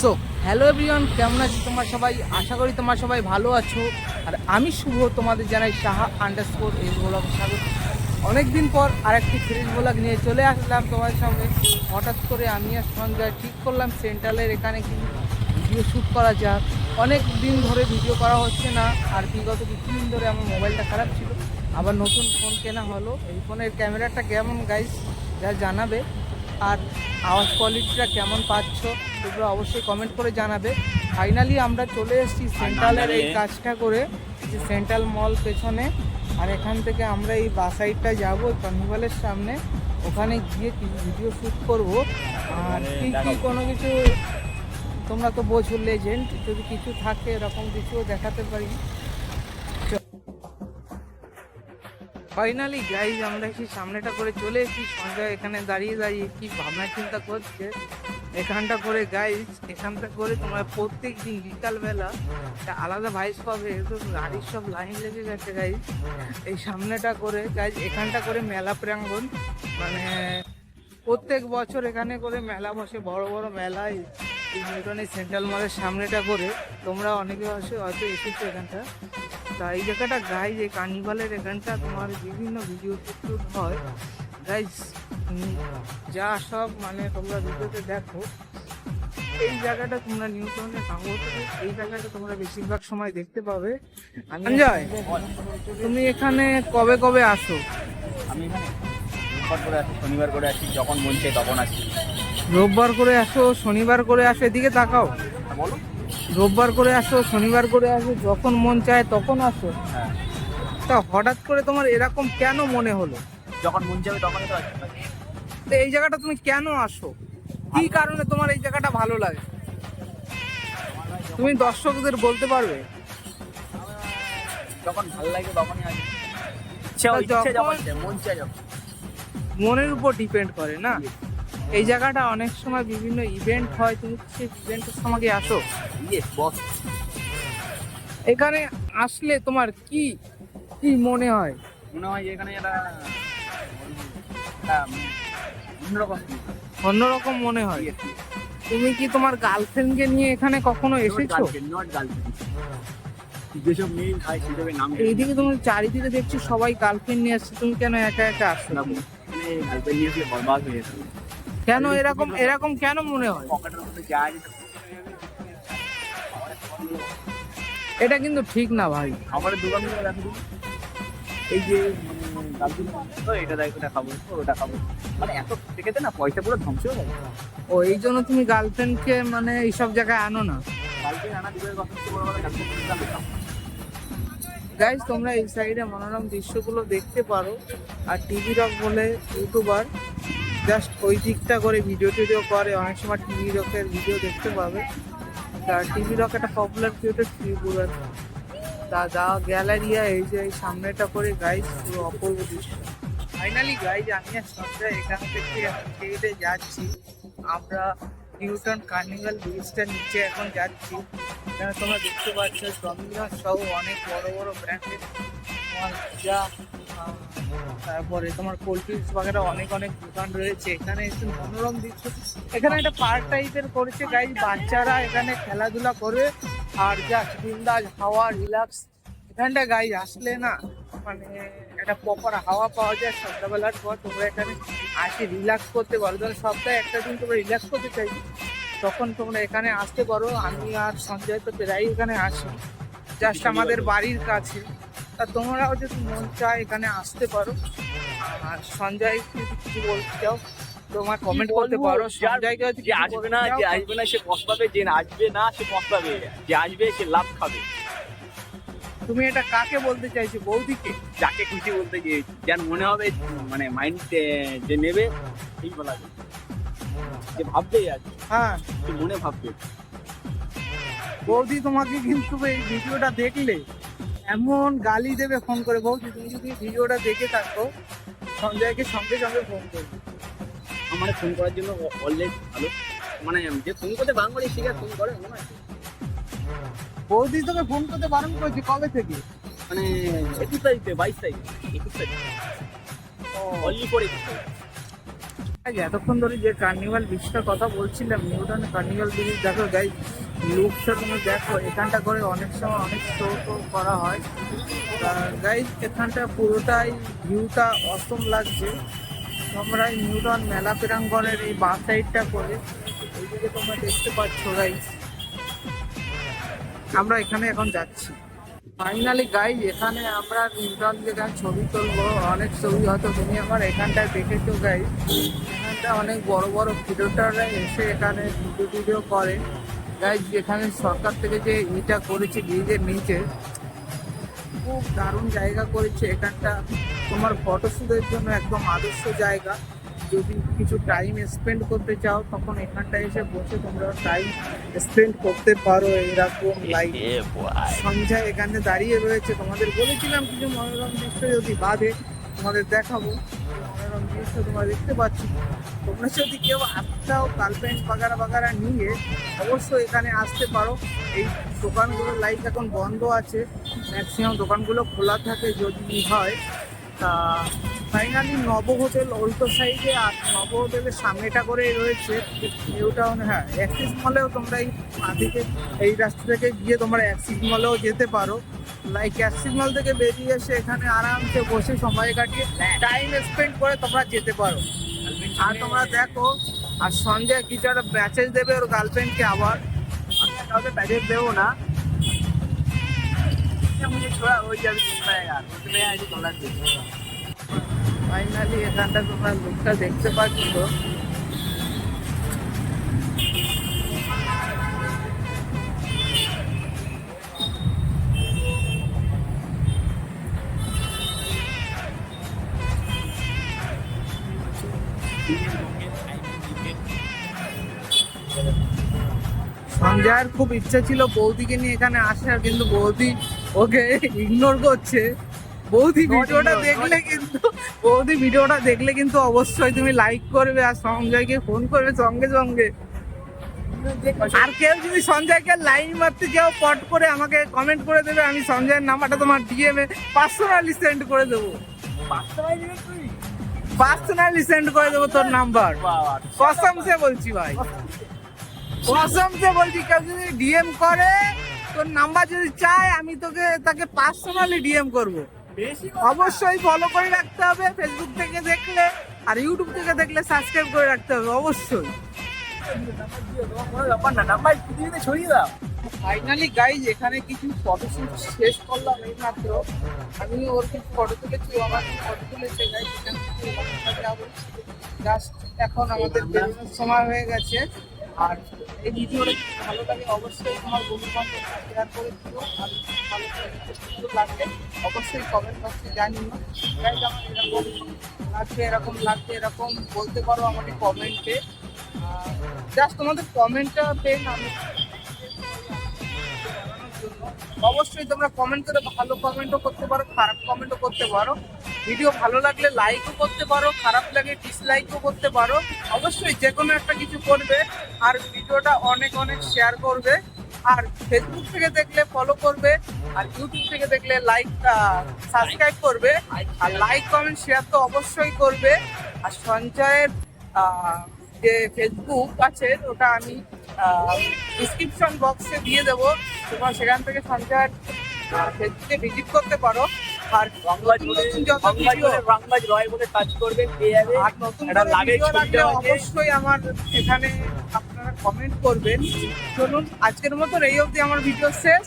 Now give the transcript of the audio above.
So hello everyone কেমন আছো তোমার সবাই? আশা করি তোমার সবাই ভালো আছো। আর আমি শুভ, তোমাদের জানাই সাহা আন্ডারস্কোর এই ব্লগ স্বাগত। অনেকদিন পর আরেকটি ফ্রেশ ব্লগ নিয়ে চলে আসলাম তোমার সঙ্গে। হঠাৎ করে আমি আর সঞ্জয় ঠিক করলাম সেন্ট্রালের এখানে কি ভিডিও শ্যুট করা যাক। অনেক দিন ধরে ভিডিও করা হচ্ছে না, আর বিগত কিছুদিন ধরে আমার মোবাইলটা খারাপ ছিল। আবার নতুন ফোন কেনা হলো। এই ফোনের ক্যামেরাটা কেমন গাইস যা জানাবে। আর আওয়াজ কোয়ালিটিটা কেমন পাচ্ছ সেগুলো অবশ্যই কমেন্ট করে জানাবে। ফাইনালি আমরা চলে এসেছি সেন্ট্রালের এই কাজটা করে যে সেন্ট্রাল মল পেছনে। আর এখান থেকে আমরা এই বাসাইডটা যাব কার্নিভালের সামনে। ওখানে গিয়ে কিছু ভিডিও শ্যুট করব। আর কি কি কোনো কিছু তোমরা তো বোঝো লেজেন্ড যদি কিছু থাকে এরকম কিছুও দেখাতে পারি। ফাইনালি গাইজ আমরা কি সামনেটা করে চলে এসেছি। সঞ্জয় এখানে দাঁড়িয়ে দাঁড়িয়ে কি ভাবনা চিন্তা করছে? এখানটা করে গাইজ এখানটা করে তোমার প্রত্যেক দিন বিকালবেলা একটা আলাদা ভাইস পাবে। তো গাড়ির সব লাইন লেগে গেছে গাইজ এই সামনেটা করে গাইজ এখানটা করে মেলা প্রাঙ্গণ। মানে প্রত্যেক বছর এখানে করে মেলা বসে, বড় বড় মেলায় এই নিউটনের সেন্ট্রাল মলের সামনেটা করে। তোমরা অনেকে হয়তো এসেছ এখানটা। তা এই জায়গাটা গাইজ এই কার্নিভালের এখানটা তোমার বিভিন্ন ভিডিও শুট হয়। গাইজ যা সব মানে তোমরা ভিডিওতে দেখো এই জায়গাটা তোমরা নিউটনের কাগজ এই জায়গাটা তোমরা বেশিরভাগ সময় দেখতে পাবে। সঞ্জয় তুমি এখানে কবে কবে আসো? আমি এখানে রোববার করে আসি শনিবার করে আসি যখন মন চাই তখন আসি। রোববার করে আসো শনিবার করে আসো এদিকে তাকাও। হ্যাঁ, বলো। রোববার করে আসো শনিবার করে আসো যখন মন চায় তখন আসো। হ্যাঁ। তা হঠাৎ করে তোমার এরকম কেন মনে হলো? যখন মন চাবে তখনই তো এই জায়গাটা তুমি কেন আসো? কি কারণে তোমার এই জায়গাটা ভালো লাগে? তুমি দর্শকদের বলতে পারবে? যখন ভালো লাগে তখনই আসি ইচ্ছা যখন- যখন মন চায় যখন। মনের উপর ডিপেন্ড করে না? এই জায়গাটা অনেক সময় বিভিন্ন ইভেন্ট হয় তুমি সেই ইভেন্টের সময় আসো। ইয়ে এখানে আসলে তোমার কি কি মনে হয়? মনে হয় এখানে অন্যরকম অন্যরকম মনে হয়? তুমি কি তোমার গার্লফ্রেন্ডকে নিয়ে এখানে কখনো এসেছ? যেসব মেয়ে খায় সেসবের নাম এইদিকে তুমি চারিদিকে দেখছি সবাই গার্লফ্রেন্ড নিয়ে আসছে তুমি কেন একা একা আসছো না গার্লফ্রেন্ড নিয়ে আসলে বরবাদ হয়ে যেত কেন এরকম এরকম কেন মনে হয়? এটা কিন্তু ঠিক না ভাই। খাবারের দোকান এই যে এটা দেখ খাব ওটা খাব। মানে এত না পয়সা পুরো ধ্বংস হয়ে যাবে। ও এই জন্য তুমি গার্লফ্রেন্ডকে মানে এইসব জায়গায় আনো না। আনা কথা গার্লফ্রেন্ড গাইজ তোমরা এই সাইডে মনোরম দৃশ্যগুলো দেখতে পারো। আর টিভি রক বলে ইউটিউবার জাস্ট ওই দিকটা করে ভিডিও টিডিও করে, অনেক সময় টিভি রকের ভিডিও দেখতে পাবে। তা টিভি রক একটা পপুলার ক্রিয়েটার ত্রিপুরার দা গ্যালারিয়া এই যে এই সামনেটা করে গাইজ পুরো অপূর্ব দৃশ্য। ফাইনালি গাইজ আমি আর সঞ্জয় এখান থেকে হেঁটে যাচ্ছি। আমরা নিউটন কার্নিভাল ব্রিজটার নিচে এখন যাচ্ছি। তোমরা দেখতে পাচ্ছ ডমিনোস সহ অনেক বড় বড় ব্র্যান্ডের যা তারপরে তোমার কোল্ড ড্রিঙ্কস বাগেরা অনেক অনেক দোকান রয়েছে। এখানে একটু মনোরম দৃশ্য। এখানে একটা পার্ক টাইপের করেছে গাইজ বাচ্চারা এখানে খেলাধুলা করে। আর যা বিন্দাস হাওয়া রিল্যাক্স এখানটা গাইজ আসলে না মানে একটা প্রপার হাওয়া পাওয়া যায় সন্ধ্যাবেলার পর। তোমরা এখানে আসে রিল্যাক্স করতে পারো। ধরো সপ্তাহে একটা দিন তোমরা রিল্যাক্স করতে চাই, তখন তোমরা এখানে আসতে পারো। আমি আর সঞ্জয় তো প্রায় এখানে আসি। জাস্ট আমাদের বাড়ির কাছে। তা তোমরাও যদি মন চায় এখানে আসতে পারো। আর সঞ্জয় কিছু বলতে চাও? তোমার কমেন্ট করতে পারো। সঞ্জয়কে যে আসবে না যে আসবে না সে কষ্ট পাবে যে আসবে না সে কষ্ট পাবে। যে আসবে সে লাভ খাবে। তুমি এটা কাকে বলতে চাইছো বৌদিকে? যাকে খুশি বলতে যে যার মনে হবে মানে মাইন্ড যে নেবে ঠিক বলা যায়। যে ভাববেই আর হ্যাঁ। সে মনে ভাববে। বৌদি তোমাকে কিন্তু এই ভিডিওটা দেখলে এমন গালি দেবে ফোন করে। বৌদি তুমি যদি ভিডিওটা দেখে থাকো সঞ্জয়কে সঙ্গে সঙ্গে ফোন করবে। আমার ফোন করার জন্য অলরেডি ভালো। মানে যে ফোন করতে বাং করে সে ফোন করে বৌদি তোকে ফোন করতে বারণ করেছি কবে থেকে? মানে একুশ তারিখে বাইশ তারিখ একুশ তারিখ। অনলি ফর একুশ এতক্ষণ ধরে যে কার্নিভাল ব্রিজটার কথা বলছিলাম নিউটন কার্নিভাল ব্রিজ দেখো গাই লুকটা তুমি দেখো, এখানটা করে অনেক সময় অনেক শো করা হয়। গাইজ এখানটা পুরোটাই ভিউটা অসম লাগছে। তোমরা এই নিউটন মেলা প্রাঙ্গণের এই বাঁ সাইডটা করে এইদিকে তোমরা দেখতে পাচ্ছ গাইজ আমরা এখানে এখন যাচ্ছি। ফাইনালি গাইজ এখানে আমরা নিউটন যেখানে ছবি তুলবো, অনেক ছবি হয়তো তুমি আমার এখানটায় দেখেছ গাই এখানটা অনেক বড় বড় ক্রিয়েটাররা এসে এখানে ভিডিও টিডিও করে। গাইজ এখানে সরকার থেকে যে ইটা করেছে ব্রিজের নিচে খুব দারুণ জায়গা করেছে। এখানটা তোমার ফটোশ্যুটের জন্য একদম আদর্শ জায়গা। যদি কিছু টাইম স্পেন্ড করতে চাও তখন এখানটা এসে বসে তোমরা টাইম স্পেন্ড করতে পারো এরকম লাইট সন্ধ্যায় এখানে দাঁড়িয়ে রয়েছে। তোমাদের বলেছিলাম কিছু মনোরম দৃশ্য যদি বাদে তোমাদের দেখাবো। মনোরম দৃশ্য তোমরা দেখতে পাচ্ছ, তোমরা যদি কেউ আসতাও গার্লফ্রেন্ড বাগারা বাগারা নিয়ে অবশ্যই এখানে আসতে পারো। এই দোকানগুলো লাইট এখন বন্ধ আছে। ম্যাক্সিমাম দোকানগুলো খোলা থাকে যদি হয়। তা ফাইনালি নব হোটেল উল্টো সাইডে আর নব হোটেলের সামনেটা করে রয়েছে। নিউটাউন হ্যাঁ অ্যাক্সিস মলেও তোমরা এই দিকে এই রাস্তা থেকে গিয়ে তোমরা অ্যাক্সিস মলেও যেতে পারো। লাইক সিগন্যাল থেকে বেরিয়ে এসে এখানে আরামসে বসে সময় কাটিয়ে টাইম স্পেন্ড করে তোমরা যেতে পারো। আর তোমরা দেখো, আর সঙ্গে কিছু একটা প্যাচেজ দেবে ওর গার্লফ্রেন্ডকে আবার। আমি কাউকে প্যাচেজ দেবো না। ফাইনালি এখানটা তোমরা লুকটা দেখতে পাচ্ছ। সঞ্জয়ের খুব ইচ্ছা ছিল বৌদিকে নিয়ে এখানে আসার কিন্তু বৌদি ওকে ইগনোর করছে। বৌদি ভিডিওটা দেখলে কিন্তু বৌদি ভিডিওটা দেখলে কিন্তু অবশ্যই তুমি লাইক করবে আর সঞ্জয়কে ফোন করবে সঙ্গে সঙ্গে। আর কেউ যদি সঞ্জয়কে লাইন মারতে যাও পট করে আমাকে কমেন্ট করে দেবে আমি সঞ্জয়ের নাম্বারটা তোমার ডিএমে পার্সোনালি সেন্ড করে দেবো। দিবি? তুই পার্সোনালি সেন্ড করে দেবো তোর নাম্বার কসম সে বলছি ভাই। কসম সে বলছি কেউ যদি ডিএম করে তোর নাম্বার যদি চায় আমি তোকে তাকে পার্সোনালি ডিএম করব। বেশি অবশ্যই ফলো করে রাখতে হবে ফেসবুক থেকে দেখলে আর ইউটিউব থেকে দেখলে সাবস্ক্রাইব করে রাখতে হবে অবশ্যই। ব্যাপার না নাম্বার পৃথিবীতে ছড়িয়ে দাও ফাইনালি গাইজ এখানে কিছু ফটোশুট শেষ করলাম এই মাত্র আমি ওর কিছু ফটো তুলেছি ও আমার ফটো তুলেছে গাইজ জাস্ট এখন আমাদের বেরোনোর সময় হয়ে গেছে। আর এই ভিডিওটা যদি ভালো লাগে অবশ্যই তোমার বন্ধু বান্ধব শেয়ার করে দিও আর ভালো লাগে লাগবে অবশ্যই কমেন্ট বক্সে জানিও। গাইজ আমার এরকম লাগবে এরকম লাগবে এরকম বলতে পারো আমাকে কমেন্টে জাস্ট তোমাদের কমেন্টটা পেন আমি অবশ্যই তোমরা কমেন্ট করে ভালো কমেন্টও করতে পারো, খারাপ কমেন্টও করতে পারো। ভিডিও ভালো লাগলে লাইকও করতে পারো, খারাপ লাগে ডিসলাইকও করতে পারো। অবশ্যই যে কোনো একটা কিছু করবে, আর ভিডিওটা অনেক অনেক শেয়ার করবে। আর ফেসবুক থেকে দেখলে ফলো করবে, আর ইউটিউব থেকে দেখলে লাইক সাবস্ক্রাইব করবে। আর লাইক কমেন্ট শেয়ার তো অবশ্যই করবে। আর সঞ্চয়ের যে ফেসবুক আছে ওটা আমি ডিসক্রিপশন বক্সে দিয়ে দেবো। তোমরা সেখান থেকে সঞ্চয়ের ফেসবুকে ভিজিট করতে পারো। আর। অবশ্যই আমার এখানে আপনারা কমেন্ট করবেন। চলুন আজকের মতো এই অবধি আমার ভিডিও শেষ।